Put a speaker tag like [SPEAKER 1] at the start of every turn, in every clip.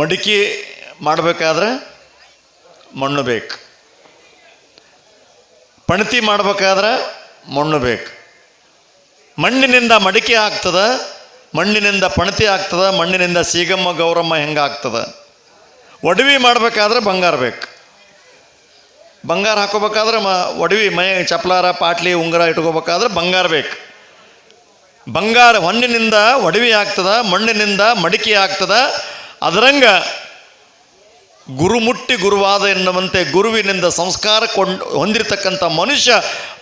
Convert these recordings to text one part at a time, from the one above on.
[SPEAKER 1] ಮಡಿಕೆ ಮಾಡಬೇಕಾದ್ರೆ ಮಣ್ಣು ಬೇಕು. ಪಣತಿ ಮಾಡಬೇಕಾದ್ರೆ ಮಣ್ಣು ಬೇಕು. ಮಣ್ಣಿನಿಂದ ಮಡಿಕೆ ಆಗ್ತದ, ಮಣ್ಣಿನಿಂದ ಪಣತಿ ಆಗ್ತದ, ಮಣ್ಣಿನಿಂದ ಸೀಗಮ್ಮ, ಗೌರಮ್ಮ ಹೆಂಗೆ ಆಗ್ತದೆ ಒಡವಿ ಮಾಡಬೇಕಾದ್ರೆ ಬಂಗಾರ ಬೇಕು. ಬಂಗಾರ ಹಾಕೋಬೇಕಾದ್ರೆ ಮ, ಒಡವಿ, ಮೈ, ಚಪ್ಲಾರ, ಪಾಟ್ಲಿ, ಉಂಗುರ ಇಟ್ಕೋಬೇಕಾದ್ರೆ ಬಂಗಾರ ಬೇಕು. ಬಂಗಾರ ಹೊನ್ನಿನಿಂದ ಒಡವಿ ಆಗ್ತದ, ಮಣ್ಣಿನಿಂದ ಮಡಿಕೆ ಆಗ್ತದ ಅದರಂಗ ಗುರುಮುಟ್ಟಿ ಗುರುವಾದ ಎನ್ನುವಂತೆ ಗುರುವಿನಿಂದ ಸಂಸ್ಕಾರ ಕೊಂಡು ಹೊಂದಿರತಕ್ಕಂಥ ಮನುಷ್ಯ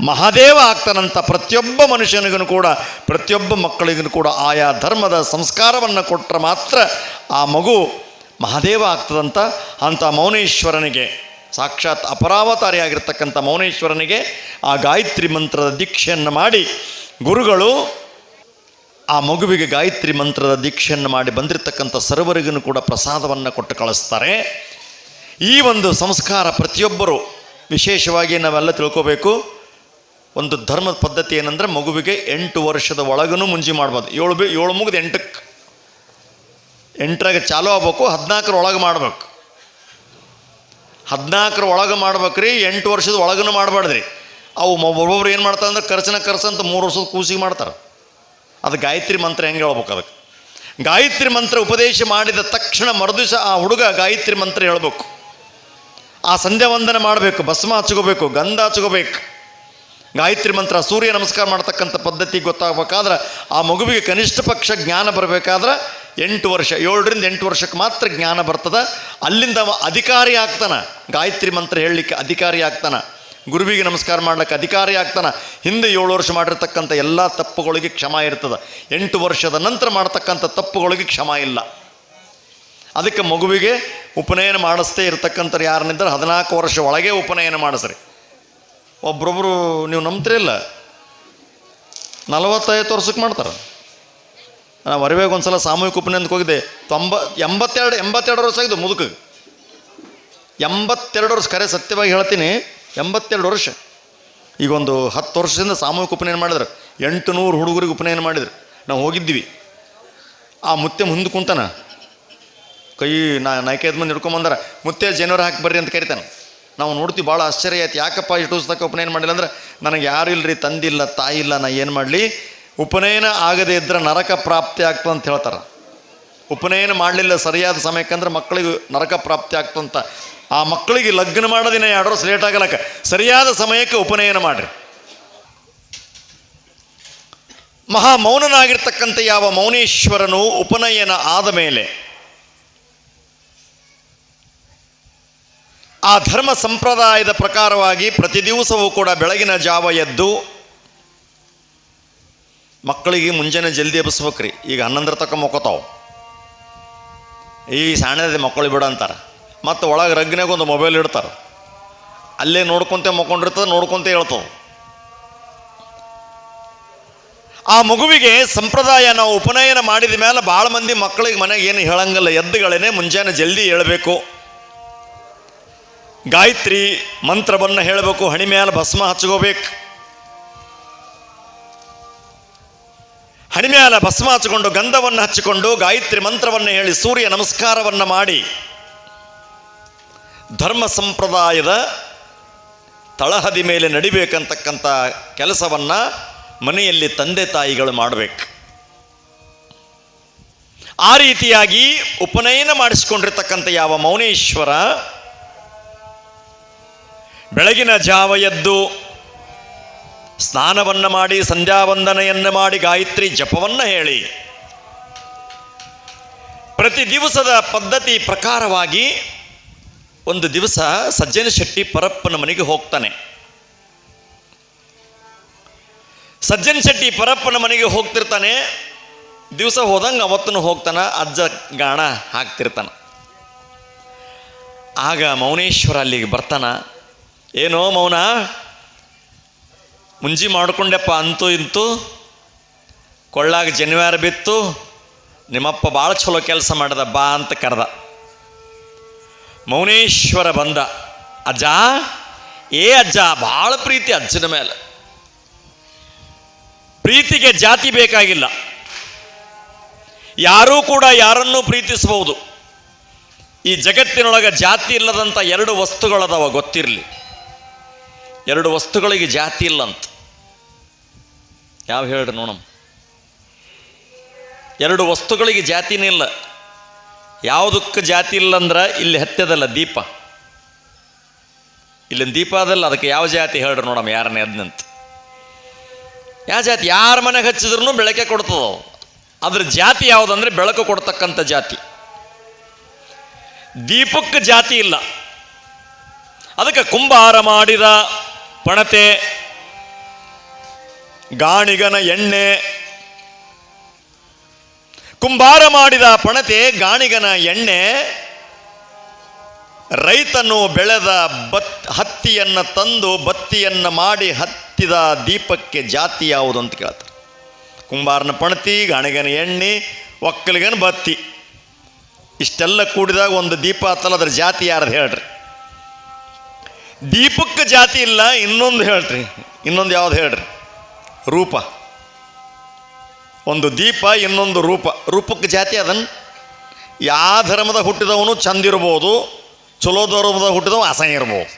[SPEAKER 1] ಮಹಾದೇವ ಆಗ್ತಾನಂತ ಪ್ರತಿಯೊಬ್ಬ ಮನುಷ್ಯನಿಗೂ ಕೂಡ, ಪ್ರತಿಯೊಬ್ಬ ಮಕ್ಕಳಿಗೂ ಕೂಡ ಆಯಾ ಧರ್ಮದ ಸಂಸ್ಕಾರವನ್ನು ಕೊಟ್ಟರೆ ಮಾತ್ರ ಆ ಮಗು ಮಹಾದೇವ ಆಗ್ತದಂತ ಅಂಥ ಮೌನೇಶ್ವರನಿಗೆ, ಸಾಕ್ಷಾತ್ ಅಪರಾವತಾರಿಯಾಗಿರ್ತಕ್ಕಂಥ ಮೌನೇಶ್ವರನಿಗೆ ಆ ಗಾಯತ್ರಿ ಮಂತ್ರದ ದೀಕ್ಷೆಯನ್ನು ಮಾಡಿ, ಗುರುಗಳು ಆ ಮಗುವಿಗೆ ಗಾಯತ್ರಿ ಮಂತ್ರದ ದೀಕ್ಷೆಯನ್ನು ಮಾಡಿ ಬಂದಿರತಕ್ಕಂಥ ಸರ್ವರಿಗೂ ಕೂಡ ಪ್ರಸಾದವನ್ನು ಕೊಟ್ಟು ಕಳಿಸ್ತಾರೆ. ಈ ಒಂದು ಸಂಸ್ಕಾರ ಪ್ರತಿಯೊಬ್ಬರು, ವಿಶೇಷವಾಗಿ ನಾವೆಲ್ಲ ತಿಳ್ಕೋಬೇಕು, ಒಂದು ಧರ್ಮದ ಪದ್ಧತಿ ಏನಂದ್ರೆ ಮಗುವಿಗೆ ಎಂಟು ವರ್ಷದ ಒಳಗೂ ಮುಂಜಿ ಮಾಡ್ಬೋದು. ಏಳು ಬಿ, ಏಳು ಮುಗಿದು ಎಂಟಕ್ಕೆ ಎಂಟರಾಗ ಚಾಲೂ ಆಗ್ಬೇಕು, ಹದಿನಾಲ್ಕರ ಒಳಗೆ ಮಾಡ್ಬೇಕು. ಹದಿನಾಲ್ಕರ ಒಳಗೆ ಮಾಡ್ಬೇಕ್ರಿ, ಎಂಟು ವರ್ಷದ ಒಳಗೂ ಮಾಡಬಾರ್ದ್ರಿ. ಅವು ಒಬ್ಬೊಬ್ಬರು ಏನು ಮಾಡ್ತಾರೆ ಅಂದ್ರೆ ಖರ್ಚನ ಖರ್ಚಂತ ಮೂರು ವರ್ಷದ ಕೂಸಿಗೆ ಮಾಡ್ತಾರೆ. ಅದು ಗಾಯತ್ರಿ ಮಂತ್ರ ಹೆಂಗೆ ಹೇಳ್ಬೇಕು ಅದಕ್ಕೆ? ಗಾಯತ್ರಿ ಮಂತ್ರ ಉಪದೇಶ ಮಾಡಿದ ತಕ್ಷಣ ಮರುದಿವಸ ಆ ಹುಡುಗ ಗಾಯತ್ರಿ ಮಂತ್ರ ಹೇಳ್ಬೇಕು. ಆ ಸಂಧ್ಯಾ ವಂದನೆ ಮಾಡಬೇಕು, ಭಸ್ಮ ಹಚ್ಕೋಬೇಕು, ಗಂಧ ಹಚ್ಕೋಬೇಕು. ಗಾಯತ್ರಿ ಮಂತ್ರ ಸೂರ್ಯ ನಮಸ್ಕಾರ ಮಾಡ್ತಕ್ಕಂಥ ಪದ್ಧತಿ ಗೊತ್ತಾಗಬೇಕಾದ್ರೆ ಆ ಮಗುವಿಗೆ ಕನಿಷ್ಠ ಪಕ್ಷ ಜ್ಞಾನ ಬರಬೇಕಾದ್ರೆ ಎಂಟು ವರ್ಷ, ಏಳರಿಂದ ಎಂಟು ವರ್ಷಕ್ಕೆ ಮಾತ್ರ ಜ್ಞಾನ ಬರ್ತದೆ. ಅಲ್ಲಿಂದ ಅವ ಅಧಿಕಾರಿ ಆಗ್ತಾನೆ. ಗಾಯತ್ರಿ ಮಂತ್ರ ಹೇಳಲಿಕ್ಕೆ ಅಧಿಕಾರಿ ಆಗ್ತಾನೆ. ಗುರುವಿಗೆ ನಮಸ್ಕಾರ ಮಾಡ್ಲಿಕ್ಕೆ ಅಧಿಕಾರಿ ಆಗ್ತಾನೆ. ಹಿಂದೆ ಏಳು ವರ್ಷ ಮಾಡಿರ್ತಕ್ಕಂಥ ಎಲ್ಲ ತಪ್ಪುಗಳಿಗೆ ಕ್ಷಮ ಇರ್ತದೆ. ಎಂಟು ವರ್ಷದ ನಂತರ ಮಾಡ್ತಕ್ಕಂಥ ತಪ್ಪುಗಳಿಗೆ ಕ್ಷಮ ಇಲ್ಲ. ಅದಕ್ಕೆ ಮಗುವಿಗೆ ಉಪನಯನ ಮಾಡಿಸ್ತೇ ಇರ್ತಕ್ಕಂಥವ್ರು ಯಾರನ್ನಿದ್ದರೆ ಹದಿನಾಲ್ಕು ವರ್ಷ ಒಳಗೆ ಉಪನಯನ ಮಾಡಿಸ್ರಿ. ಒಬ್ರೊಬ್ರು ನೀವು ನಂಬ್ತಿರಿಲ್ಲ ನಲವತ್ತೈದು ವರ್ಷಕ್ಕೆ ಮಾಡ್ತಾರೆ. ನಾವು ಅರಿವೆಗೆ ಒಂದು ಸಲ ಸಾಮೂಹಿಕ ಉಪನಯನಕ್ಕೆ ಹೋಗಿದ್ದೆ. ತೊಂಬ, ಎಂಬತ್ತೆರಡು ಎಂಬತ್ತೆರಡು ವರ್ಷ ಆಗಿದ್ದು ಮುದುಕಿಗೆ. ಎಂಬತ್ತೆರಡು ವರ್ಷ, ಕರೆ ಸತ್ಯವಾಗಿ ಹೇಳ್ತೀನಿ. ಎಂಬತ್ತೆರಡು ವರ್ಷ. ಈಗ ಒಂದು ಹತ್ತು ವರ್ಷದಿಂದ ಸಾಮೂಹಿಕ ಉಪನಯನ ಮಾಡಿದ್ರು. ಎಂಟು ನೂರು ಹುಡುಗರಿಗೆ ಉಪನಯನ ಮಾಡಿದ್ರು. ನಾವು ಹೋಗಿದ್ವಿ. ಆ ಮುತ್ತೆ ಮುಂದೆ ಕುಂತಾನ. ಕೈ ನಾ ನಾಲ್ಕೈದು ಮಂದಿ ಹಿಡ್ಕೊಂಬಂದಾರ ಮುತ್ತೆ ಜನವರಿ ಹಾಕಿ ಬರ್ರಿ ಅಂತ ಕರಿತಾನೆ. ನಾವು ನೋಡ್ತೀವಿ ಭಾಳ ಆಶ್ಚರ್ಯ ಆಯ್ತು. ಯಾಕಪ್ಪ ಇಷ್ಟು ದಿವಸದಕ್ಕೆ ಉಪನಯನ ಮಾಡಿಲ್ಲ ಅಂದ್ರೆ ನನಗೆ ಯಾರು ಇಲ್ಲರಿ ತಂದಿಲ್ಲ, ತಾಯಿ ಇಲ್ಲ, ನಾ ಏನು ಮಾಡಲಿ? ಉಪನಯನ ಆಗದೇ ಇದ್ದರೆ ನರಕ ಪ್ರಾಪ್ತಿ ಆಗ್ತದೆ ಅಂತ ಹೇಳ್ತಾರೆ. ಉಪನಯನ ಮಾಡಲಿಲ್ಲ ಸರಿಯಾದ ಸಮಯಕ್ಕೆ ಅಂದ್ರೆ ಮಕ್ಕಳಿಗೆ ನರಕ ಪ್ರಾಪ್ತಿ ಆಗ್ತಂತ ಆ ಮಕ್ಕಳಿಗೆ ಲಗ್ನ ಮಾಡೋದಿನ ಎರಡು ವರ್ಷ ಲೇಟ್ ಆಗಲಕ್ಕ. ಸರಿಯಾದ ಸಮಯಕ್ಕೆ ಉಪನಯನ ಮಾಡಿರಿ. ಮಹಾ ಮೌನನಾಗಿರ್ತಕ್ಕಂಥ ಯಾವ ಮೌನೇಶ್ವರನು ಉಪನಯನ ಆದ ಮೇಲೆ ಆ ಧರ್ಮ ಸಂಪ್ರದಾಯದ ಪ್ರಕಾರವಾಗಿ ಪ್ರತಿ ದಿವಸವೂ ಕೂಡ ಬೆಳಗಿನ ಜಾವ ಎದ್ದು ಮಕ್ಕಳಿಗೆ ಮುಂಜಾನೆ ಜಲ್ದಿ ಎಬ್ಬಿಸ್ಬೇಕ್ರಿ. ಈಗ ಹನ್ನೊಂದರ ತಕ್ಕ ಮೊಕ್ಕೋತಾವು. ಈ ಸಣ್ಣದ ಮಕ್ಕಳು ಬಿಡು ಅಂತಾರೆ. ಮತ್ತು ಒಳಗೆ ರಗ್ನಾಗ ಒಂದು ಮೊಬೈಲ್ ಇಡ್ತಾರೆ. ಅಲ್ಲೇ ನೋಡ್ಕೊಂತ ಮಕ್ಕೊಂಡಿರ್ತದೆ, ನೋಡ್ಕೊಂತ ಹೇಳ್ತವೆ ಆ ಮಗುವಿಗೆ ಸಂಪ್ರದಾಯ ನಾವು ಉಪನಯನ ಮಾಡಿದ ಮೇಲೆ ಭಾಳ ಮಂದಿ ಮಕ್ಕಳಿಗೆ ಮನೆಗೆ ಏನು ಹೇಳಂಗಿಲ್ಲ. ಎದ್ದುಗಳೇನೆ ಮುಂಜಾನೆ ಜಲ್ದಿ ಹೇಳಬೇಕು. ಗಾಯತ್ರಿ ಮಂತ್ರವನ್ನು ಹೇಳಬೇಕು, ಹಣಿ ಮೇಲೆ ಭಸ್ಮ ಹಚ್ಕೋಬೇಕು. ಹಣಿ ಮೇಲೆ ಭಸ್ಮ ಹಚ್ಚಿಕೊಂಡು ಗಂಧವನ್ನು ಹಚ್ಚಿಕೊಂಡು ಗಾಯತ್ರಿ ಮಂತ್ರವನ್ನು ಹೇಳಿ ಸೂರ್ಯ ನಮಸ್ಕಾರವನ್ನು ಮಾಡಿ ಧರ್ಮ ಸಂಪ್ರದಾಯದ ತಳಹದಿ ಮೇಲೆ ನಡಿಬೇಕಂತಕ್ಕಂಥ ಕೆಲಸವನ್ನು ಮನೆಯಲ್ಲಿ ತಂದೆ ತಾಯಿಗಳು ಮಾಡಬೇಕು. ಆ ರೀತಿಯಾಗಿ ಉಪನಯನ ಮಾಡಿಸಿಕೊಂಡಿರ್ತಕ್ಕಂಥ ಯಾವ ಮೌನೇಶ್ವರ ಬೆಳಗಿನ ಜಾವ ಎದ್ದು ಸ್ನಾನವನ್ನು ಮಾಡಿ, ಸಂಧ್ಯಾವಂದನೆಯನ್ನು ಮಾಡಿ, ಗಾಯತ್ರಿ ಜಪವನ್ನು ಹೇಳಿ. ಪ್ರತಿ ದಿವಸದ ಪದ್ಧತಿ ಪ್ರಕಾರವಾಗಿ ಒಂದು ದಿವಸ ಸಜ್ಜನ ಶೆಟ್ಟಿ ಪರಪ್ಪನ ಮನೆಗೆ ಹೋಗ್ತಾನೆ. ಸಜ್ಜನ ಶೆಟ್ಟಿ ಪರಪ್ಪನ ಮನೆಗೆ ಹೋಗ್ತಿರ್ತಾನೆ. ದಿವಸ ಹೋದಂಗೆ ಅವತ್ತನ್ನು ಹೋಗ್ತಾನ, ಅಜ್ಜ ಗಾಣ ಹಾಕ್ತಿರ್ತಾನ. ಆಗ ಮೌನೇಶ್ವರ ಅಲ್ಲಿಗೆ ಬರ್ತಾನ, ಏನೋ ಮೌನ, ಮುಂಜಿ ಮಾಡಿಕೊಂಡೆಪ್ಪ ಅಂತೂ ಇಂತೂ, ಕೊಳ್ಳಾಗ ಜನಿವಾರ ಬಿತ್ತು, ನಿಮ್ಮಪ್ಪ ಭಾಳ ಚಲೋ ಕೆಲಸ ಮಾಡಿದ ಬಾ ಅಂತ ಕರೆದ. ಮೌನೇಶ್ವರ ಬಂದ. ಅಜ್ಜ, ಏ ಅಜ್ಜ, ಭಾಳ ಪ್ರೀತಿ ಅಜ್ಜನ ಮೇಲೆ. ಪ್ರೀತಿಗೆ ಜಾತಿ ಬೇಕಾಗಿಲ್ಲ. ಯಾರೂ ಕೂಡ ಯಾರನ್ನೂ ಪ್ರೀತಿಸಬಹುದು. ಈ ಜಗತ್ತಿನೊಳಗೆ ಜಾತಿ ಇಲ್ಲದಂಥ ಎರಡು ವಸ್ತುಗಳದಾವ ಗೊತ್ತಿರಲಿ. ಎರಡು ವಸ್ತುಗಳಿಗೆ ಜಾತಿ ಇಲ್ಲ ಅಂತ ಯಾವ ಹೇಳ್ರಿ ನೋಡಮ್ ಎರಡು ವಸ್ತುಗಳಿಗೆ ಜಾತಿನೇ ಇಲ್ಲ. ಯಾವುದಕ್ಕೆ ಜಾತಿ ಇಲ್ಲ ಅಂದ್ರೆ ಇಲ್ಲಿ ಹತ್ತದಲ್ಲ ದೀಪ. ಇಲ್ಲಿನ ದೀಪ ಅದಲ್ಲ, ಅದಕ್ಕೆ ಯಾವ ಜಾತಿ ಹೇಳ್ರಿ ನೋಡಮ್ಮ ಯಾರನ್ನೇ ಅದ್ನಂತ. ಯಾವ ಜಾತಿ? ಯಾರ ಮನೆಗೆ ಹಚ್ಚಿದ್ರು ಬೆಳಕೆ ಕೊಡ್ತದ. ಅದ್ರ ಜಾತಿ ಯಾವುದಂದ್ರೆ ಬೆಳಕು ಕೊಡ್ತಕ್ಕಂಥ ಜಾತಿ. ದೀಪಕ್ಕೆ ಜಾತಿ ಇಲ್ಲ. ಅದಕ್ಕೆ ಕುಂಬಾರ ಮಾಡಿದ ಪಣತೆ, ಗಾಣಿಗನ ಎಣ್ಣೆ ಕುಂಬಾರ ಮಾಡಿದ ಪಣತೆ ಗಾಣಿಗನ ಎಣ್ಣೆ, ರೈತನು ಬೆಳೆದ ಬತ್, ಹತ್ತಿಯನ್ನು ತಂದು ಬತ್ತಿಯನ್ನು ಮಾಡಿ ಹತ್ತಿದ ದೀಪಕ್ಕೆ ಜಾತಿ ಯಾವುದು ಅಂತ ಕೇಳ್ತಾರೆ. ಕುಂಬಾರನ ಪಣತಿ, ಗಾಣಿಗನ ಎಣ್ಣೆ, ಒಕ್ಕಲಿಗನ ಬತ್ತಿ. ಇಷ್ಟೆಲ್ಲ ಕೂಡಿದಾಗ ಒಂದು ದೀಪ ಹತ್ತಲ್ಲ, ಅದ್ರ ಜಾತಿ ಯಾರ್ದು ಹೇಳ್ರಿ? ದೀಪಕ್ಕೆ ಜಾತಿ ಇಲ್ಲ, ಇನ್ನೊಂದು ಹೇಳ್ರಿ. ಇನ್ನೊಂದು ಯಾವ್ದು ಹೇಳ್ರಿ? ರೂಪ. ಒಂದು ದೀಪ, ಇನ್ನೊಂದು ರೂಪ. ರೂಪಕ್ಕೆ ಜಾತಿ ಅದನ್? ಯಾವ ಧರ್ಮದ ಹುಟ್ಟಿದವನು ಚಂದ ಇರ್ಬೋದು, ಚಲೋ ಧರ್ಮದ ಹುಟ್ಟಿದವ ಅಸಹ್ಯ ಇರ್ಬೋದು.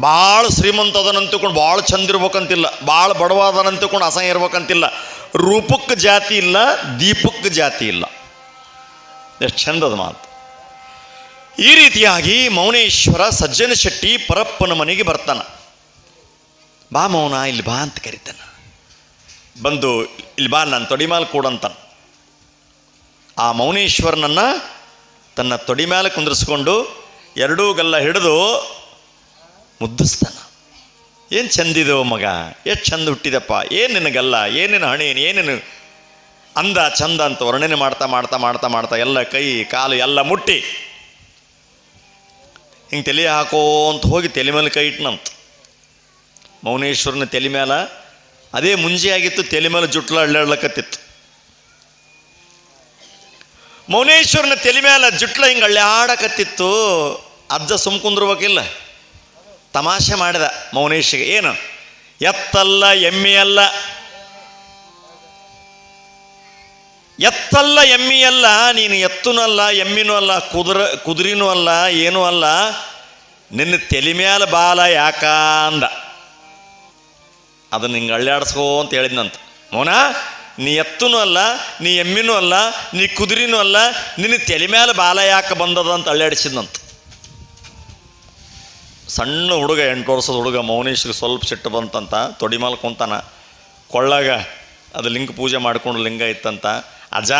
[SPEAKER 1] ಭಾಳ ಶ್ರೀಮಂತ ಅದನಂತಕೊಂಡು ಭಾಳ ಚಂದ ಇರ್ಬೇಕಂತಿಲ್ಲ ಭಾಳ ಬಡವ ಅದನಂತ ತಿಳ್ಕೊಂಡು ಅಸಹ್ಯ ಇರ್ಬೇಕಂತಿಲ್ಲ. ರೂಪಕ್ಕೆ ಜಾತಿ ಇಲ್ಲ, ದೀಪಕ್ಕೆ ಜಾತಿ ಇಲ್ಲ. ಎಷ್ಟು ಚಂದದ ಮಾತು. ಈ ರೀತಿಯಾಗಿ ಮೌನೇಶ್ವರ ಸಜ್ಜನ ಶೆಟ್ಟಿ ಪರಪ್ಪನ ಮನೆಗೆ ಬರ್ತಾನ. ಬಾ ಮೌನ, ಇಲ್ಲಿ ಬಾ ಅಂತ ಕರಿತಾನ. ಬಂದು, ಇಲ್ಲಿ ಬಾ ನನ್ನ ತೊಡಿ ಮೇಲೆ ಕೂಡಂತ ಆ ಮೌನೇಶ್ವರನನ್ನು ತನ್ನ ತೊಡಿ ಮೇಲೆ ಕುಂದಿರಿಸ್ಕೊಂಡು ಎರಡೂ ಗಲ್ಲ ಹಿಡಿದು ಮುದ್ದಿಸ್ತಾನ. ಏನು ಚಂದಿದೋ ಮಗ? ಎಷ್ಟು ಚಂದ ಹುಟ್ಟಿದಪ್ಪ? ಏನು ನಿನಗಲ್ಲ ಏನೇನು ಹಣೆ? ಏನೇನು ಅಂದ ಚಂದ ಅಂತ ವರ್ಣನೆ ಮಾಡ್ತಾ ಮಾಡ್ತಾ ಮಾಡ್ತಾ ಮಾಡ್ತಾ ಎಲ್ಲ ಕೈ, ಕಾಲು ಎಲ್ಲ ಮುಟ್ಟಿ. ಹಿಂಗೆ ತಲೆ ಹಾಕೋ ಅಂತ ಹೋಗಿ ತಲೆ ಮೇಲೆ ಕೈ ಇಟ್ನಂತ. ಮೌನೇಶ್ವರನ ತಲೆ ಮೇಲೆ ಅದೇ ಮುಂಜೆ ಆಗಿತ್ತು, ತಲೆ ಮೇಲೆ ಜುಟ್ಲ ಅಳ್ಳಾಡ್ಲಕತ್ತಿತ್ತು. ಮೌನೇಶ್ವರನ ತಲೆ ಮೇಲೆ ಜುಟ್ಲ ಹಿಂಗೆ ಅಳ್ಳಾಡಕತ್ತಿತ್ತು ಅರ್ಧ ಸುಮ್ ಕುಂದ್ರಬೇಕಿಲ್ಲ. ತಮಾಷೆ ಮಾಡಿದ ಮೌನೇಶ್ಗೆ, ಏನು? ಎತ್ತಲ್ಲ, ಎಮ್ಮೆಯಲ್ಲ. ಎತ್ತಲ್ಲ, ಎಮ್ಮಿಯಲ್ಲ, ನೀನು ಎತ್ತೂ ಅಲ್ಲ, ಎಮ್ಮಿನೂ ಅಲ್ಲ, ಕುದುರ, ಕುದುರಿನೂ ಅಲ್ಲ, ಏನೂ ಅಲ್ಲ. ನಿನ್ನ ತಲೆ ಮೇಲೆ ಬಾಲ ಯಾಕ ಅಂದ. ಅದನ್ನ ಹಿಂಗೆ ಅಳ್ಳಾಡಿಸ್ಕೋ ಅಂತ ಹೇಳಿದ್ನಂತ. ಮೌನ, ನೀ ಎತ್ತೂ ಅಲ್ಲ, ನೀ ಎಮ್ಮಿನೂ ಅಲ್ಲ, ನೀ ಕುದುರಿನೂ ಅಲ್ಲ, ನಿನ್ನ ತಲೆ ಮೇಲೆ ಬಾಲ ಯಾಕೆ ಬಂದದ ಅಂತ ಅಳ್ಳಾಡಿಸಿದ್ನಂತ ಸಣ್ಣ ಹುಡುಗ, ಎಂಟು ವರ್ಷದ ಹುಡುಗ ಮೌನೇಶ್ಗೆ ಸ್ವಲ್ಪ ಸಿಟ್ಟು ಬಂತಂತ, ತೊಡಿ ಮೇಲೆ ಕುಂತಾನ. ಕೊಳ್ಳಾಗ ಅದು ಲಿಂಗ ಪೂಜೆ ಮಾಡ್ಕೊಂಡು ಲಿಂಗ ಇತ್ತಂತ. ಅಜ್ಜ,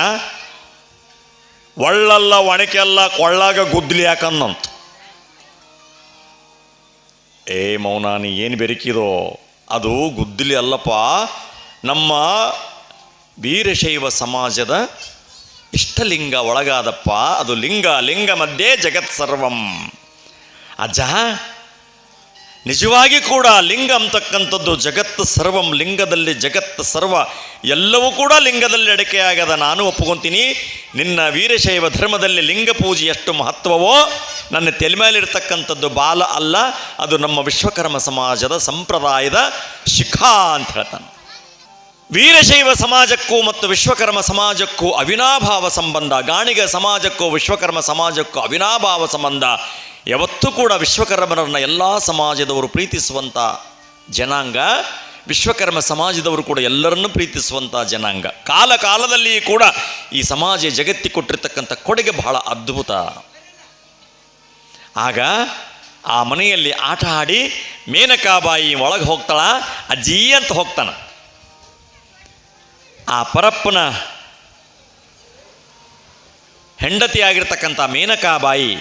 [SPEAKER 1] ಒಳ್ಳಲ್ಲ, ಒಣಕೆಲ್ಲ ಕೊಳ್ಳಾಗ ಗುದ್ದಲಿ ಯಾಕಂದಂತ ಏ ಮೌನ, ನೀ ಏನು ಬೆರಕಿದೋ? ಅದು ಗುದ್ದಲಿ ಅಲ್ಲಪ್ಪ, ನಮ್ಮ ವೀರಶೈವ ಸಮಾಜದ ಇಷ್ಟಲಿಂಗ ಒಳಗಾದಪ್ಪ, ಅದು ಲಿಂಗ ಲಿಂಗ ಮಧ್ಯೆ ಜಗತ್ ಸರ್ವಂ. ಅಜ್ಜ, ನಿಜವಾಗಿ ಕೂಡ ಲಿಂಗ ಅಂತಕ್ಕಂಥದ್ದು ಜಗತ್ತು ಸರ್ವಂ, ಲಿಂಗದಲ್ಲಿ ಜಗತ್ತು ಸರ್ವ, ಎಲ್ಲವೂ ಕೂಡ ಲಿಂಗದಲ್ಲಿ ಅಡಕೆಯಾಗದ ನಾನು ಒಪ್ಪುಕೊಂತೀನಿ, ನಿನ್ನ ವೀರಶೈವ ಧರ್ಮದಲ್ಲಿ ಲಿಂಗ ಪೂಜೆ ಎಷ್ಟು ಮಹತ್ವವೋ ನನ್ನ ತಲೆ ಮೇಲಿರ್ತಕ್ಕಂಥದ್ದು ಬಾಲ ಅಲ್ಲ, ಅದು ನಮ್ಮ ವಿಶ್ವಕರ್ಮ ಸಮಾಜದ ಸಂಪ್ರದಾಯದ ಶಿಖಾ ಅಂತ ಹೇಳ್ತಾನೆ. ವೀರಶೈವ ಸಮಾಜಕ್ಕೂ ಮತ್ತು ವಿಶ್ವಕರ್ಮ ಸಮಾಜಕ್ಕೂ ಅವಿನಾಭಾವ ಸಂಬಂಧ, ಗಾಣಿಗ ಸಮಾಜಕ್ಕೂ ವಿಶ್ವಕರ್ಮ ಸಮಾಜಕ್ಕೂ ಅವಿನಾಭಾವ ಸಂಬಂಧ. ಯಾವತ್ತೂ ಕೂಡ ವಿಶ್ವಕರ್ಮರನ್ನು ಎಲ್ಲ ಸಮಾಜದವರು ಪ್ರೀತಿಸುವಂಥ ಜನಾಂಗ, ವಿಶ್ವಕರ್ಮ ಸಮಾಜದವರು ಕೂಡ ಎಲ್ಲರನ್ನೂ ಪ್ರೀತಿಸುವಂಥ ಜನಾಂಗ. ಕಾಲ ಕಾಲದಲ್ಲಿ ಕೂಡ ಈ ಸಮಾಜ ಜಗತ್ತಿ ಕೊಟ್ಟಿರ್ತಕ್ಕಂಥ ಕೊಡುಗೆ ಬಹಳ ಅದ್ಭುತ. ಆಗ ಆ ಮನೆಯಲ್ಲಿ ಆಟ ಆಡಿ ಮೇನಕಾಬಾಯಿ ಒಳಗೆ ಹೋಗ್ತಾಳ, ಅಜ್ಜಿ ಅಂತ ಹೋಗ್ತಾನ. ಆ ಪರಪ್ಪನ ಹೆಂಡತಿಯಾಗಿರ್ತಕ್ಕಂಥ ಮೇನಕಾಬಾಯಿ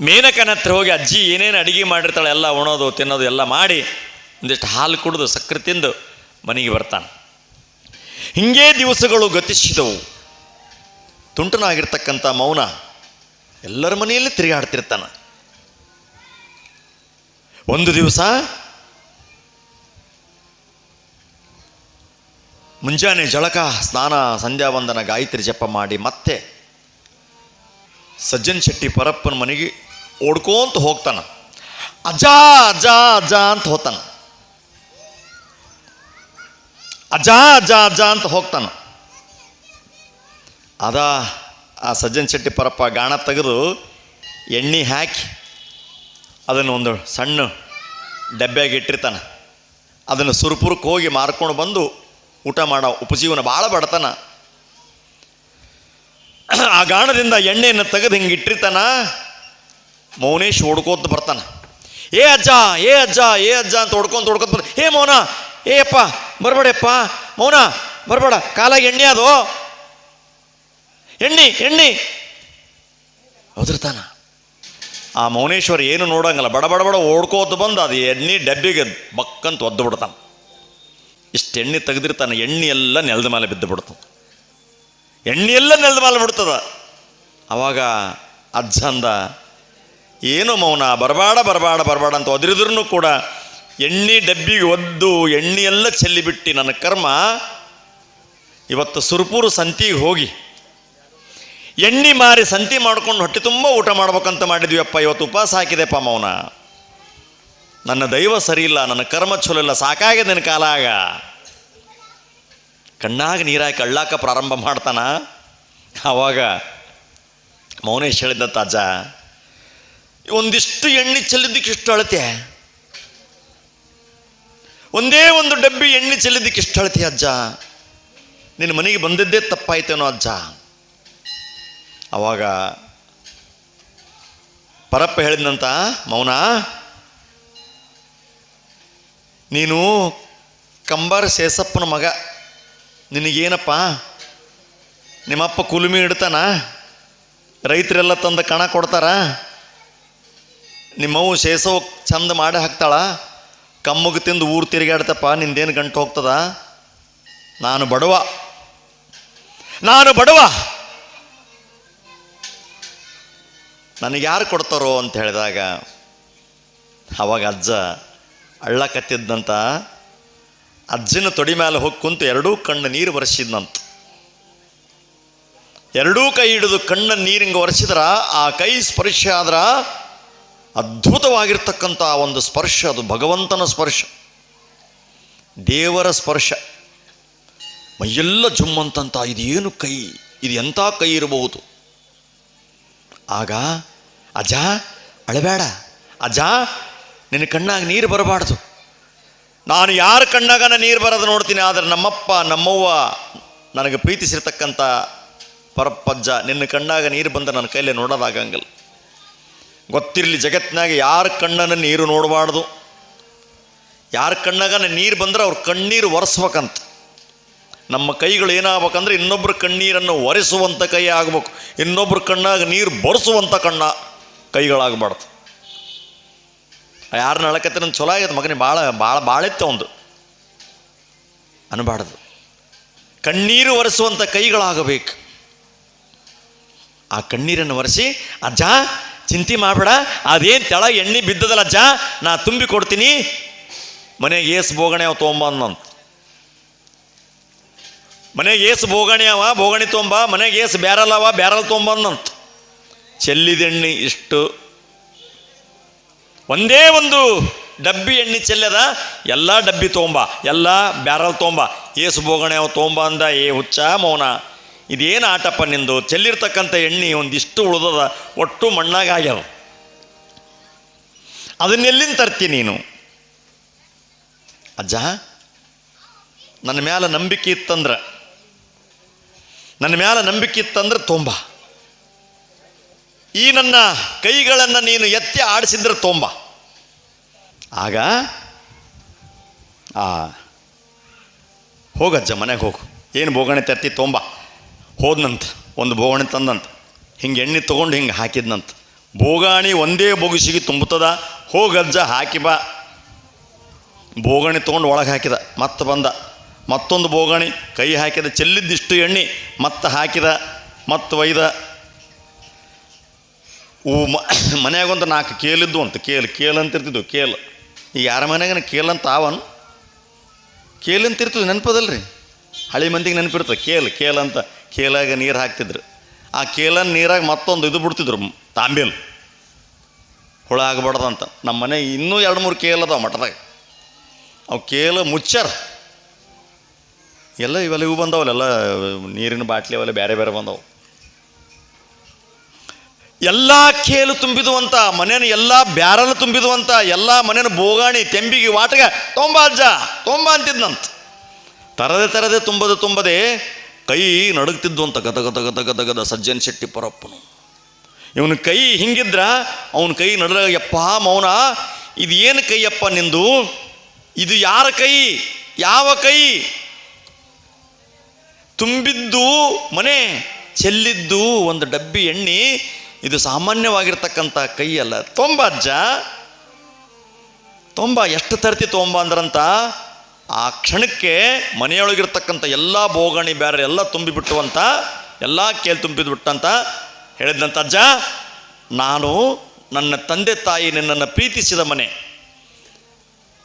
[SPEAKER 1] ಮೇನಕನ ಹತ್ರ ಹೋಗಿ, ಅಜ್ಜಿ, ಏನೇನು ಅಡುಗೆ ಮಾಡಿರ್ತಾಳೆ, ಎಲ್ಲ ಉಣೋದು, ತಿನ್ನೋದು, ಎಲ್ಲ ಮಾಡಿ, ಒಂದಿಷ್ಟು ಹಾಲು ಕುಡಿದು ಸಕ್ಕರೆ ತಿಂದು ಮನೆಗೆ ಬರ್ತಾನೆ. ಹಿಂಗೇ ದಿವಸಗಳು ಗತಿಸಿದವು ತುಂಟನಾಗಿರ್ತಕ್ಕಂಥ ಮೌನ. ಎಲ್ಲರ ಮನೆಯಲ್ಲಿ ತಿರುಗಾಡ್ತಿರ್ತಾನೆ. ಒಂದು ದಿವಸ ಮುಂಜಾನೆ ಜಳಕ, ಸ್ನಾನ ಸಂಧ್ಯಾ ವಂದನ ಗಾಯತ್ರಿ ಜಪ ಮಾಡಿ ಮತ್ತೆ ಸಜ್ಜನ್ ಶೆಟ್ಟಿ ಪರಪ್ಪನ ಮನೆಗೆ ಓಡ್ಕೋಂತ ಹೋಗ್ತಾನ. ಅಜ್ಜ ಅಜ್ಜ ಅಜ್ಜ ಅಂತ ಹೋಗ್ತಾನ. ಅಜ್ಜ ಅಜ್ಜ ಅಜ್ಜ ಅಂತ ಹೋಗ್ತಾನ. ಅದ ಆ ಸಜ್ಜನ್ ಶೆಟ್ಟಿ ಪರಪ್ಪ ಗಾಣ ತೆಗೆದು ಎಣ್ಣೆ ಹಾಕಿ ಅದನ್ನು ಒಂದು ಸಣ್ಣ ಡಬ್ಬ್ಯಾಗ ಇಟ್ಟಿರ್ತಾನೆ. ಅದನ್ನು ಸುರುಪುರುಕ್ಕೆ ಹೋಗಿ ಮಾರ್ಕೊಂಡು ಬಂದು ಊಟ ಮಾಡೋ ಉಪಜೀವನ ಭಾಳ ಬಡತನ. ಆ ಗಾಣದಿಂದ ಎಣ್ಣೆಯನ್ನು ತೆಗೆದು ಹಿಂಗೆ ಇಟ್ಟಿರ್ತಾನ, ಮೌನೇಶ್ ಓಡ್ಕೋತ ಬರ್ತಾನ. ಏ ಅಜ್ಜ ಏ ಅಜ್ಜ ಏ ಅಜ್ಜ ಅಂತ ಹೊಡ್ಕೊಂತ ಹೊಡ್ಕೊತ ಬರ್ ಏ ಮೌನ ಏ ಅಪ್ಪ ಬರಬೇಡಪ್ಪ, ಮೌನ, ಬರಬೇಡ, ಕಾಲಾಗಿ ಎಣ್ಣೆ ಅದು. ಎಣ್ಣೆ ಎಣ್ಣೆ. ಹೌದ್ರತಾನ ಆ ಮೌನೇಶ್ವರ ಏನು ನೋಡಂಗಲ್ಲ. ಬಡ ಬಡ ಬಡ ಓಡ್ಕೋತ ಬಂದು ಅದು ಎಣ್ಣೆ ಡಬ್ಬಿಗೆ ಬಕ್ಕಂತ ಒದ್ದು ಬಿಡ್ತಾನೆ. ಇಷ್ಟು ಎಣ್ಣೆ ತೆಗೆದಿರ್ತಾನೆ, ಎಣ್ಣೆ ಎಲ್ಲ ನೆಲದ ಮೇಲೆ ಬಿದ್ದು ಬಿಡ್ತಾನೆ. ಎಣ್ಣೆ ಎಲ್ಲ ನೆಲದ ಮೇಲೆ ಬಿಡ್ತದ. ಅವಾಗ ಅಜ್ಜಂದ ಏನು ಮೌನ, ಬರಬಾಡ ಬರಬಾಡ ಬರಬಾಡ ಅಂತ ಒದರಿದ್ರೂ ಕೂಡ ಎಣ್ಣೆ ಡಬ್ಬಿಗೆ ಒದ್ದು, ಎಣ್ಣೆ ಎಲ್ಲ ಚೆಲ್ಲಿಬಿಟ್ಟು ನನ್ನ ಕರ್ಮ. ಇವತ್ತು ಸುರ್ಪೂರು ಸಂತಿಗೆ ಹೋಗಿ ಎಣ್ಣೆ ಮಾರಿ ಸಂತಿ ಮಾಡ್ಕೊಂಡು ಹೊಟ್ಟೆ ತುಂಬ ಊಟ ಮಾಡ್ಬೇಕಂತ ಮಾಡಿದ್ವಿಯಪ್ಪ, ಇವತ್ತು ಉಪವಾಸ ಹಾಕಿದೆಪ್ಪ ಮೌನ ನನ್ನ ದೈವ ಸರಿಯಿಲ್ಲ, ನನ್ನ ಕರ್ಮ ಚಲೋ ಇಲ್ಲ, ಸಾಕಾಗಿದೆ ನಿನ್ನ ಕಾಲಾಗ. ಕಣ್ಣಾಗ ನೀರಾಕಿ ಅಳ್ಳಾಕ ಪ್ರಾರಂಭ ಮಾಡ್ತಾನ. ಆವಾಗ ಮೌನೇಶ್ ಹೇಳಿದ್ದ ತಾಜ, ಒಂದಿಷ್ಟು ಎಣ್ಣೆ ಚೆಲ್ಲಿದ್ದಕ್ಕೆ ಇಷ್ಟು ಅಳತೆ? ಒಂದೇ ಒಂದು ಡಬ್ಬಿ ಎಣ್ಣೆ ಚೆಲ್ಲಿದ್ದಕ್ಕೆ ಇಷ್ಟು ಅಳತೆ ಅಜ್ಜ? ನಿನ್ನ ಮನೆಗೆ ಬಂದಿದ್ದೇ ತಪ್ಪಾಯ್ತೇನೋ ಅಜ್ಜ? ಅವಾಗ ಪರಪ್ಪ ಹೇಳಿದ್ನಂತ, ಮೌನ, ನೀನು ಕಂಬಾರ ಶೇಷಪ್ಪನ ಮಗ, ನಿನಗೇನಪ್ಪ? ನಿಮ್ಮಪ್ಪ ಕುಲುಮಿ ಇಡ್ತಾನ ರೈತರೆಲ್ಲ ತಂದು ಕಣ ಕೊಡ್ತಾರ? ನಿಮ್ಮವು ಶೇಷವ ಚಂದ ಮಾಡಿ ಹಾಕ್ತಾಳ? ಕಮ್ಮಗೆ ತಿಂದು ಊರು ತಿರುಗಾಡ್ತಪ್ಪ ನಿಂದೇನು ಗಂಟು ಹೋಗ್ತದ? ನಾನು ಬಡವ. ನಾನು ಬಡವ. ನನಗೆ ಯಾರು ಕೊಡ್ತಾರೋ ಅಂತ ಹೇಳಿದಾಗ, ಅವಾಗ ಅಜ್ಜ ಅಳ್ಳಕತ್ತಿದ್ದಂತ ಅಜ್ಜನ ತೊಡಿ ಮೇಲೆ ಹೋಗಿ ಕುಂತು ಎರಡೂ ಕಣ್ಣು ನೀರು ಒರೆಸಿದ್ನಂತ. ಎರಡೂ ಕೈ ಹಿಡಿದು ಕಣ್ಣ ನೀರಿಂಗೆ ಒರೆಸಿದ್ರ, ಆ ಕೈ ಸ್ಪರ್ಶ ಆದ್ರ ಅದ್ಭುತವಾಗಿರ್ತಕ್ಕಂಥ ಒಂದು ಸ್ಪರ್ಶ, ಅದು ಭಗವಂತನ ಸ್ಪರ್ಶ. ದೇವರ ಸ್ಪರ್ಶ. ಮೈಯೆಲ್ಲ ಜುಮ್ಮಂತಂತ, ಇದೇನು ಕೈ? ಇದು ಎಂಥ ಕೈ ಇರಬಹುದು? ಆಗ, ಅಜ್ಜ, ಅಳಬೇಡ. ಅಜ್ಜ, ನಿನ್ನ ಕಣ್ಣಾಗ ನೀರು ಬರಬಾರ್ದು. ನಾನು ಯಾರ ಕಣ್ಣಾಗ ನೀರು ಬರೋದು ನೋಡ್ತೀನಿ, ಆದರೆ ನಮ್ಮಪ್ಪ, ನಮ್ಮವ್ವ ನನಗೆ ಪ್ರೀತಿಸಿರ್ತಕ್ಕಂಥ ಪರಪ್ಪಜ್ಜ ನಿನ್ನ ಕಣ್ಣಾಗ ನೀರು ಬಂದ ನನ್ನ ಕೈಲಿ ನೋಡೋದಾಗಂಗಿಲ್ಲ. ಗೊತ್ತಿರಲಿ, ಜಗತ್ತಿನಾಗ ಯಾರ ಕಣ್ಣನ್ನು ನೀರು ನೋಡಬಾರ್ದು? ಯಾರ ಕಣ್ಣಾಗ ನೀರು ಬಂದ್ರೆ ಅವ್ರ ಕಣ್ಣೀರು ಒರೆಸ್ಬೇಕಂತ. ನಮ್ಮ ಕೈಗಳು ಏನಾಗಬೇಕಂದ್ರೆ ಇನ್ನೊಬ್ಬರ ಕಣ್ಣೀರನ್ನು ಒರೆಸುವಂಥ ಕೈ ಆಗಬೇಕು. ಇನ್ನೊಬ್ಬರ ಕಣ್ಣಾಗ ನೀರು ಬರೆಸುವಂಥ ಕಣ್ಣ ಕೈಗಳಾಗಬಾರ್ದು. ಯಾರನ್ನ ಅಳಕತ್ತೆ ನನ್ನ ಚಲೋ ಆಗೈತೆ ಮಗನಿಗೆ ಭಾಳ ಭಾಳ ಭಾಳಿತ್ತು ಒಂದು ಅನ್ಬಾರ್ದು. ಕಣ್ಣೀರು ಒರೆಸುವಂಥ ಕೈಗಳಾಗಬೇಕು. ಆ ಕಣ್ಣೀರನ್ನು ಒರೆಸಿ, ಅಜ್ಜ, ಚಿಂತೆ ಮಾಡಬೇಡ, ಅದೇನು ತೆಳ ಎಣ್ಣೆ ಬಿದ್ದದಲ್ಲ ಅಜ್ಜ, ನಾ ತುಂಬಿ ಕೊಡ್ತೀನಿ, ಮನೆಗೆ ಏಸು ಬೋಗಣೆ ಅವ ತೊಗೊಂಬಂದಂತ ಮನೆಗೆ ಏಸು ಬೋಗಣಿ ಅವ, ಬೋಗಣಿ ತೊಂಬ, ಮನೆಗೆ ಏಸು ಬ್ಯಾರಲ್ ಅವ, ಬ್ಯಾರಲ್ ಚೆಲ್ಲಿದ ಚೆಲ್ಲಿದೆಣ್ಣೆ ಇಷ್ಟು. ಒಂದೇ ಒಂದು ಡಬ್ಬಿ ಎಣ್ಣೆ ಚೆಲ್ಲದ, ಎಲ್ಲ ಡಬ್ಬಿ ತೊಂಬ, ಎಲ್ಲ ಬ್ಯಾರಲ್ ತೊಂಬ. ಏಸು ಬೋಗಣೆ ಅವ ತೊಂಬ ಅಂದ, ಏ ಹುಚ್ಚ ಮೌನ. ಇದೇನು ಆಟಪ್ಪ ನಿಂದು? ಚೆಲ್ಲಿರ್ತಕ್ಕಂಥ ಎಣ್ಣೆ ಒಂದಿಷ್ಟು ಉಳಿದದ, ಒಟ್ಟು ಮಣ್ಣಾಗ ಆಗ್ಯಾವ. ಅದನ್ನೆಲ್ಲಿಂದ ತರ್ತಿ ನೀನು? ಅಜ್ಜ, ನನ್ನ ಮ್ಯಾಲ ನಂಬಿಕೆ ಇತ್ತಂದ್ರೆ ನನ್ನ ಮ್ಯಾಲ ನಂಬಿಕೆ ಇತ್ತಂದ್ರೆ ತೊಂಬ. ಈ ನನ್ನ ಕೈಗಳನ್ನು ನೀನು ಎತ್ತಿ ಆಡಿಸಿದ್ರೆ ತೊಂಬ. ಆಗ ಆ ಹೋಗಜ್ಜ ಮನೆಗೆ ಹೋಗು. ಏನು ಬೋಗಣೆ ತರ್ತಿ ತೊಂಬ. ಹೋದ್ನಂತ, ಒಂದು ಬೋಗಣೆ ತಂದಂತ. ಹಿಂಗೆ ಎಣ್ಣೆ ತೊಗೊಂಡು ಹಿಂಗೆ ಹಾಕಿದ್ನಂತ. ಬೋಗಾಣಿ ಒಂದೇ ಬೊಗುಸಿಗೆ ತುಂಬುತ್ತದ. ಹೋಗಜ್ಜ ಹಾಕಿ ಬಾ. ಬೋಗಣಿ ತೊಗೊಂಡು ಒಳಗೆ ಹಾಕಿದ. ಮತ್ತೆ ಬಂದ. ಮತ್ತೊಂದು ಬೋಗಣಿ, ಕೈ ಹಾಕಿದ ಚೆಲ್ಲಿದ್ದಿಷ್ಟು ಎಣ್ಣೆ, ಮತ್ತೆ ಹಾಕಿದ, ಮತ್ತು ಒಯ್ದ. ಊ ಮನ್ಯಾಗೊಂದು ನಾಲ್ಕು ಕೇಲಿದ್ದು ಅಂತ ಕೇಲ್ ಕೇಲ್ ಅಂತ ಇರ್ತಿದ್ವು, ಕೇಲ್. ಈಗ ಯಾರ ಮನ್ಯಾಗನ ಕೇಲ್ ಅಂತ ಆವನು? ಕೇಲ್ ಅಂತ ಇರ್ತದೆ, ನೆನಪದಲ್ರಿ? ಹಳಿ ಮಂದಿಗೆ ನೆನಪಿರ್ತದೆ ಕೇಲ್ ಕೇಲ್ ಅಂತ. ಕೇಲಾಗ ನೀರು ಹಾಕ್ತಿದ್ರು. ಆ ಕೇಲನ್ನು ನೀರಾಗ ಮತ್ತೊಂದು ಇದು ಬಿಡ್ತಿದ್ರು ತಾಂಬೇಲ್. ಹುಳ ಆಗಬಾರ್ದಂತ. ನಮ್ಮ ಮನೆ ಇನ್ನೂ ಎರಡು ಮೂರು ಕೇಲ್ ಅದಾವ ಮಠದಾಗ. ಅವು ಕೇಲ ಮುಚ್ಚಾರ ಎಲ್ಲ ಇವೆಲ್ಲ ಇವು ಬಂದವಲ್ಲ, ಎಲ್ಲ ನೀರಿನ ಬಾಟ್ಲಿ ಅವೆಲ್ಲ ಬೇರೆ ಬೇರೆ ಬಂದವು. ಎಲ್ಲ ಕೇಲು ತುಂಬಿದುವಂತ ಮನೇನ ಎಲ್ಲ ಬ್ಯಾರನ ತುಂಬಿದುವಂತ, ಎಲ್ಲ ಮನೇನ ಬೋಗಾಣಿ, ತೆಂಬಿಗೆ, ವಾಟಗ, ತೊಂಬ ಅಜ್ಜ, ತೊಂಬ ಅಂತಿದ್ನಂತ. ತರದೆ ತರದೆ ತುಂಬದೆ ತುಂಬದೆ ಕೈ ನಡುಗ್ತಿದ್ದು ಅಂತ ಗದ ಗದ ಗದ ಗದ ಗದ ಸಜ್ಜನ್ ಶೆಟ್ಟಿ ಪರಪ್ಪನು. ಇವನ ಕೈ ಹಿಂಗಿದ್ರ ಅವನ ಕೈ ನಡ ಯಪ್ಪ ಮೌನ ಇದು ಏನು ಕೈಯಪ್ಪ ನಿಂದು? ಇದು ಯಾರ ಕೈ? ಯಾವ ಕೈ? ತುಂಬಿದ್ದು ಮನೆ, ಚೆಲ್ಲಿದ್ದು ಒಂದು ಡಬ್ಬಿ ಎಣ್ಣೆ, ಇದು ಸಾಮಾನ್ಯವಾಗಿರ್ತಕ್ಕಂಥ ಕೈ ಅಲ್ಲ. ತೊಂಬ ಅಜ್ಜ. ತೊಂಬ, ಎಷ್ಟು ತರ್ತಿ ತೊಂಬ ಅಂದ್ರಂತ, ಆ ಕ್ಷಣಕ್ಕೆ ಮನೆಯೊಳಗಿರ್ತಕ್ಕಂಥ ಎಲ್ಲ ಬೋಗಣಿ ಬೇರೆ ಎಲ್ಲ ತುಂಬಿಬಿಟ್ಟುವಂತ ಎಲ್ಲ ಕೇಳಿ ತುಂಬಿದ್ಬಿಟ್ಟಂತ ಹೇಳಿದಂತ ಅಜ್ಜ, ನಾನು ನನ್ನ ತಂದೆ ತಾಯಿ ನಿನ್ನನ್ನು ಪ್ರೀತಿಸಿದ ಮನೆ.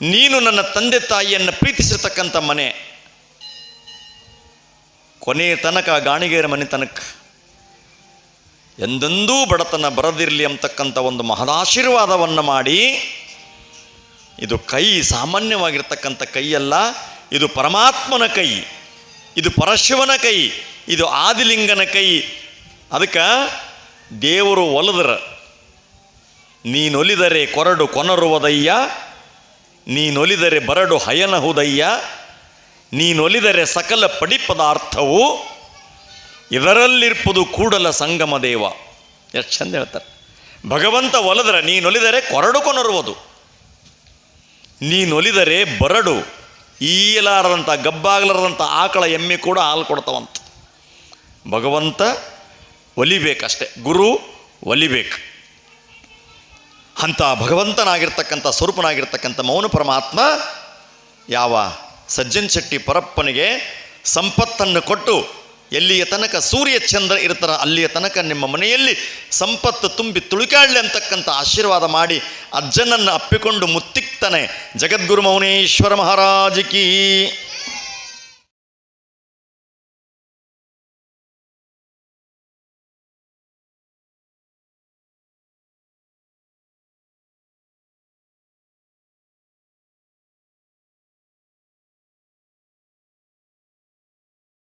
[SPEAKER 1] ನೀನು ನನ್ನ ತಂದೆ ತಾಯಿಯನ್ನು ಪ್ರೀತಿಸಿರ್ತಕ್ಕಂಥ ಮನೆ. ಕೊನೆಯ ತನಕ ಗಾಣಿಗೇರ ಮನೆ ತನಕ. ಎಂದೆಂದೂ ಬಡತನ ಬರದಿರಲಿ ಅಂತಕ್ಕಂಥ ಒಂದು ಮಹದಾಶೀರ್ವಾದವನ್ನು ಮಾಡಿ, ಇದು ಕೈ, ಸಾಮಾನ್ಯವಾಗಿರ್ತಕ್ಕಂಥ ಕೈಯಲ್ಲ, ಇದು ಪರಮಾತ್ಮನ ಕೈ, ಇದು ಪರಶಿವನ ಕೈ, ಇದು ಆದಿಲಿಂಗನ ಕೈ. ಅದಕ್ಕೆ ದೇವರು ಒಲದ್ರ ನೀನೊಲಿದರೆ ಕೊರಡು ಕೊನರುವುದಯ್ಯ ನೀನೊಲಿದರೆ ಬರಡು ಹಯನಹುದಯ್ಯ ನೀನೊಲಿದರೆ ಸಕಲ ಪಡಿ ಪದಾರ್ಥವು ಇದರಲ್ಲಿರ್ಪುದು ಕೂಡಲ ಸಂಗಮ ದೇವ. ಎಷ್ಟು ಚಂದ ಹೇಳ್ತಾರೆ. ಭಗವಂತ ಒಲಿದರೆ ನೀನೊಲಿದರೆ ಕೊರಡು ಕೊನರುವುದು. ನೀನೊಲಿದರೆ ಬರಡು ಈಲಾರದಂಥ ಗಬ್ಬಾಗಲಾರದಂಥ ಆಕಳ ಎಮ್ಮೆ ಕೂಡ ಹಾಲು ಕೊಡ್ತಾವಂತ. ಭಗವಂತ ಒಲಿಬೇಕಷ್ಟೆ. ಗುರು ಒಲಿಬೇಕು. ಅಂಥ ಭಗವಂತನಾಗಿರ್ತಕ್ಕಂಥ, ಸ್ವರೂಪನಾಗಿರ್ತಕ್ಕಂಥ ಮೌನ ಪರಮಾತ್ಮ ಯಾವ ಸಜ್ಜನ್ ಶೆಟ್ಟಿ ಪರಪ್ಪನಿಗೆ ಸಂಪತ್ತನ್ನು ಕೊಟ್ಟು ಎಲ್ಲಿಯ ತನಕ ಸೂರ್ಯ ಚಂದ್ರ ಇರ್ತಾರ ಅಲ್ಲಿಯ ತನಕ ನಿಮ್ಮ ಮನೆಯಲ್ಲಿ ಸಂಪತ್ತು ತುಂಬಿ ತುಳುಕಾಡಲಿ ಅಂತಕ್ಕಂಥ ಆಶೀರ್ವಾದ ಮಾಡಿ ಅಜ್ಜನನ್ನು ಅಪ್ಪಿಕೊಂಡು ಮುತ್ತಿಕ್ತಾನೆ. ಜಗದ್ಗುರು ಮೌನೇಶ್ವರ ಮಹಾರಾಜ್ ಕೀ